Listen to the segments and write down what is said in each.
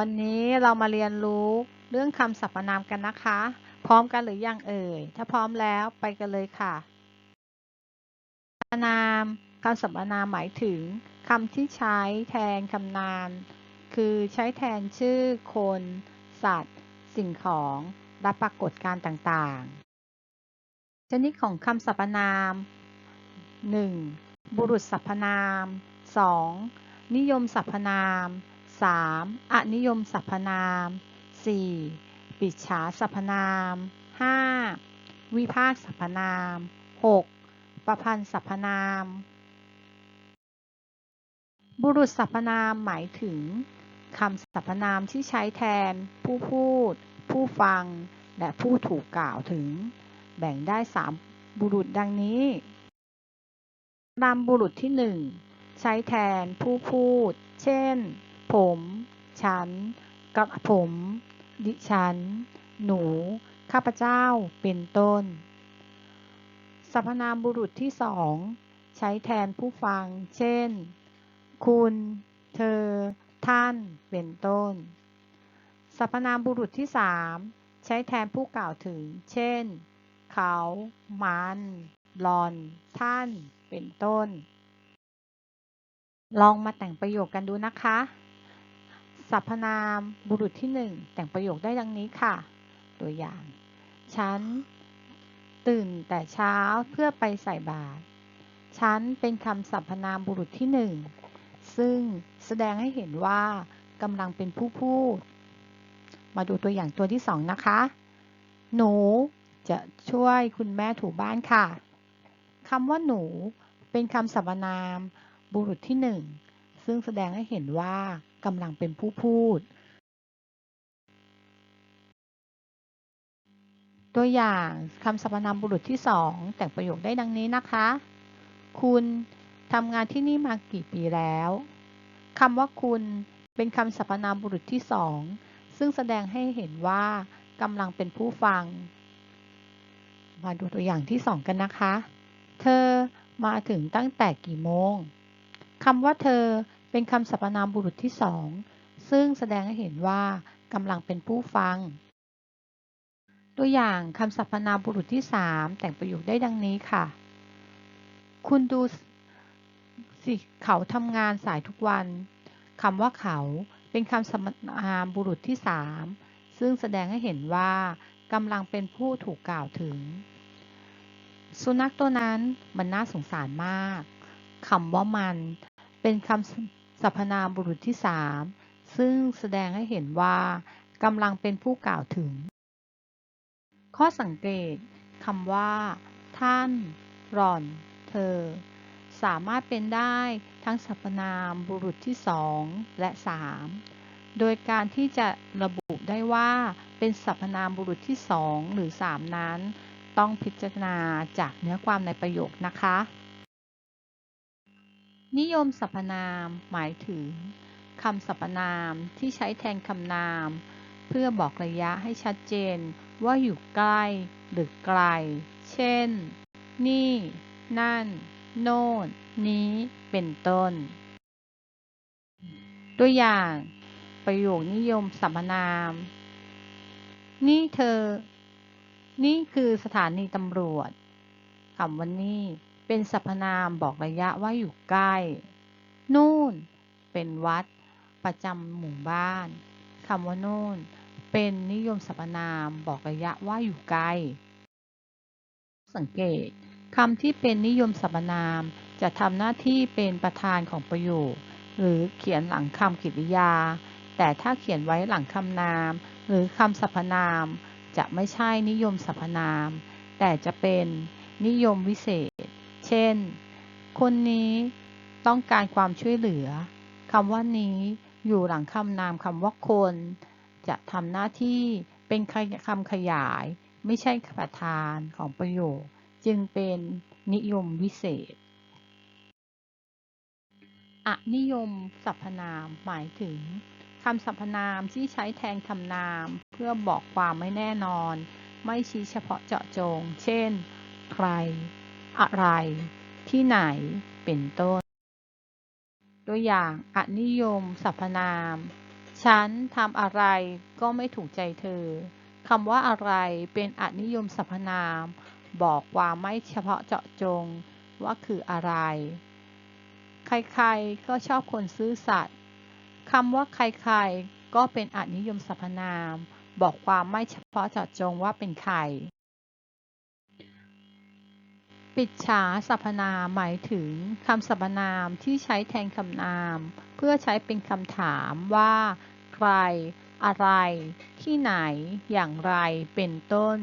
วันนี้เรามาเรียนรู้เรื่องคำสรรพนามกันนะคะ พร้อมกันหรือยังเอ่ย ถ้าพร้อมแล้วไปกันเลยค่ะสรรพนามคำสรรพนามหมายถึงคำที่ใช้แทนคำนาม คือใช้แทนชื่อคน สัตว์ สิ่งของและปรากฏการณ์ต่างๆ ชนิดของคำสรรพนาม 1. บุรุษสรรพนาม 2. นิยมสรรพนาม 3. อนิยมสรรพนาม 4. ปิจฉาสรรพนาม 5. วิภาคสรรพนาม 6. ประพันธ์สรรพนาม บุรุษสรรพนามหมายถึงคำสรรพนามที่ใช้แทน ผู้พูด ผู้ฟัง และผู้ถูกกล่าวถึง แบ่งได้ 3 บุรุษดังนี้นามบุรุษที่หนึ่งใช้แทนผู้พูด เช่น ผม ฉัน กับผม ดิฉัน หนู ข้าพเจ้า เป็นต้น สรรพนามบุรุษที่สองใช้แทนผู้ฟัง เช่น คุณ เธอ ท่าน เป็นต้น สรรพนามบุรุษที่สามใช้แทนผู้กล่าวถึง เช่น เขา มันหลอน ท่าน เป็นต้น ลองมาแต่งประโยคกันดูนะคะ สรรพนามบุรุษที่หนึ่งแต่งประโยคได้ดังนี้ค่ะ ตัวอย่าง ฉัน ตื่นแต่เช้าเพื่อไปใส่บาตร ฉันเป็นคำสรรพนามบุรุษที่หนึ่งซึ่งแสดงให้เห็นว่ากำลังเป็นผู้พูด มาดูตัวอย่างตัวที่สองนะคะ หนูจะช่วยคุณแม่ถูบ้านค่ะคำว่าหนูเป็นคำสรรพนามบุรุษที่หนึ่งซึ่งแสดงให้เห็นว่า กำลังเป็นผู้พูด ตัวอย่างคำสรรพนามบุรุษที่สองแต่งประโยคได้ดังนี้นะคะ คุณทำงานที่นี่มากี่ปีแล้วคำว่าคุณเป็นคำสรรพนามบุรุษที่สองซึ่งแสดงให้เห็นว่ากำลังเป็นผู้ฟัง มาดูตัวอย่างที่สองกันนะคะ เธอมาถึงตั้งแต่กี่โมงคำว่าเธอ เป็นคำสรรพนามบุรุษที่สองซึ่งแสดงให้เห็นว่ากำลังเป็นผู้ฟัง ตัวอย่างคำสรรพนามบุรุษที่สามแต่งประโยคได้ดังนี้ค่ะ คุณดูสิเขาทำงานสายทุกวันคำว่าเขาเป็นคำสรรพนามบุรุษที่สามซึ่งแสดงให้เห็นว่ากำลังเป็นผู้ถูกกล่าวถึง สุนัขตัวนั้นมันน่าสงสารมากคำว่ามันเป็นคำ สรรพนามบุรุษที่สามซึ่งแสดงให้เห็นว่ากำลังเป็นผู้กล่าวถึง ข้อสังเกตคำว่า ท่าน หล่อน เธอ สามารถเป็นได้ทั้งสรรพนามบุรุษที่สองและสามโดยการที่จะระบุได้ว่าเป็นสรรพนามบุรุษที่สองหรือสามนั้น ต้องพิจารณาจากเนื้อความในประโยคนะคะ นิยมสรรพนาม หมายถึงคำสรรพนามที่ใช้แทนคำนาม เพื่อบอกระยะให้ชัดเจนว่าอยู่ใกล้ หรือไกล เช่น นี่ นั่น โน่น นี้ เป็นต้น ตัวอย่าง ประโยคนิยมสรรพนาม นี่เธอ นี่คือสถานีตำรวจคำว่านี่ เป็นสรรพนามบอกระยะว่าอยู่ใกล้ นู่น เป็นวัด ประจำหมู่บ้านคำว่านู่น เป็นนิยมสรรพนามบอกระยะว่าอยู่ไกล สังเกตคำที่เป็นนิยมสรรพนามจะทำหน้าที่เป็นประธานของประโยค หรือเขียนหลังคำกริยา แต่ถ้าเขียนไว้หลังคำนาม หรือคำสรรพนาม จะไม่ใช่นิยมสรรพนาม แต่จะเป็นนิยมวิเศษ เช่น คนนี้ต้องการความช่วยเหลือ คำว่านี้อยู่หลังคำนามคำว่าคน จะทำหน้าที่เป็นคำขยาย ไม่ใช่ประธานของประโยค จึงเป็นนิยมวิเศษอนิยมสรรพนามหมายถึงคำสรรพนามที่ใช้แทนคำนาม เพื่อบอกความไม่แน่นอน ไม่ชี้เฉพาะเจาะจง เช่น ใคร อะไร ที่ไหน เป็นต้น ตัวอย่างอนิยมสรรพนาม ฉันทำอะไรก็ไม่ถูกใจเธอคำว่าอะไรเป็นอนิยมสรรพนาม บอกความไม่เฉพาะเจาะจงว่าคืออะไร ใครๆ ก็ชอบคนซื่อสัตย์คำว่าใครๆ ก็เป็นอนิยมสรรพนาม บอกความไม่เฉพาะเจาะจงว่าเป็นใคร ปิดฉาสรรพนามหมายถึงคำสรรพนามที่ใช้แทนคำนาม เพื่อใช้เป็นคำถามว่า ใคร อะไร ที่ไหน อย่างไร เป็นต้น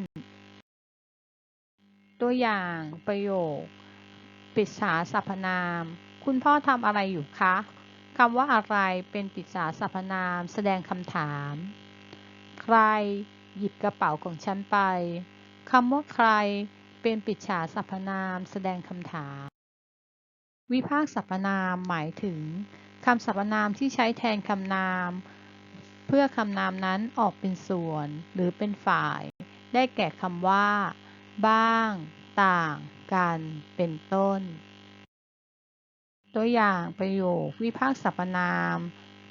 ตัวอย่างประโยค ปิดฉาสรรพนาม คุณพ่อทำอะไรอยู่คะคำว่าอะไรเป็นปิดฉาสรรพนามแสดงคำถาม ใคร หยิบกระเป๋าของฉันไปคำว่าใคร เป็นปิดฉาสรรพนาม แสดงคำถาม วิพากษ์สรรพนามหมายถึงคำสรรพนามที่ใช้แทนคำนาม เพื่อคำนามนั้นออกเป็นส่วน หรือเป็นฝ่าย ได้แก่คำว่า บ้าง ต่าง กัน เป็นต้น ตัวอย่างประโยควิพากษ์สรรพนาม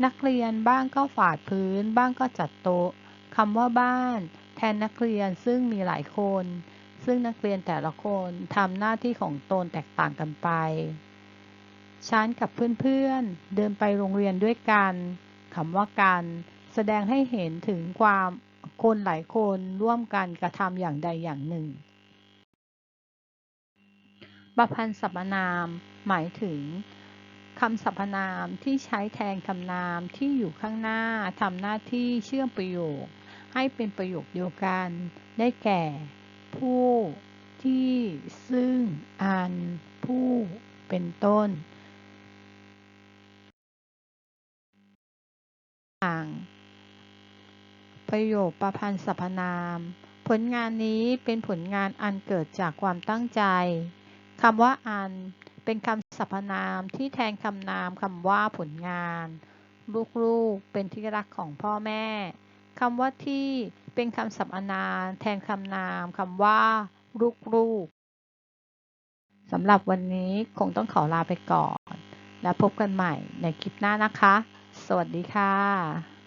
นักเรียนบ้างก็ฝาดพื้น บ้างก็จัดโต๊ะคำว่าบ้าน แทนนักเรียนซึ่งมีหลายคน ซึ่งนักเรียนแต่ละคนทำหน้าที่ของตนแตกต่างกันไป ฉันกับเพื่อนๆ เดินไปโรงเรียนด้วยกันคำว่ากันแสดงให้เห็นถึงความคนหลายคนร่วมกันกระทำอย่างใดอย่างหนึ่งประพันธ์สรรพนาม หมายถึงคำสรรพนามที่ใช้แทนคำนามที่อยู่ข้างหน้าทำหน้าที่เชื่อมประโยค ให้เป็นประโยคเดียวกัน ได้แก่ ผู้ ที่ ซึ่ง อัน ผู้ เป็นต้นอ่าง ประโยคประพันธ์สรรพนาม ผลงานนี้เป็นผลงานอันเกิดจากความตั้งใจ คำว่าอัน เป็นคำสรรพนามที่แทนคำนามคำว่าผลงาน ลูกๆ เป็นที่รักของพ่อแม่ คำว่าที่ เป็นคำสรรพนามแทนคำนามคำว่า ลูกๆสำหรับวันนี้คงต้องขอลาไปก่อน และพบกันใหม่ในคลิปหน้านะคะ สวัสดีค่ะ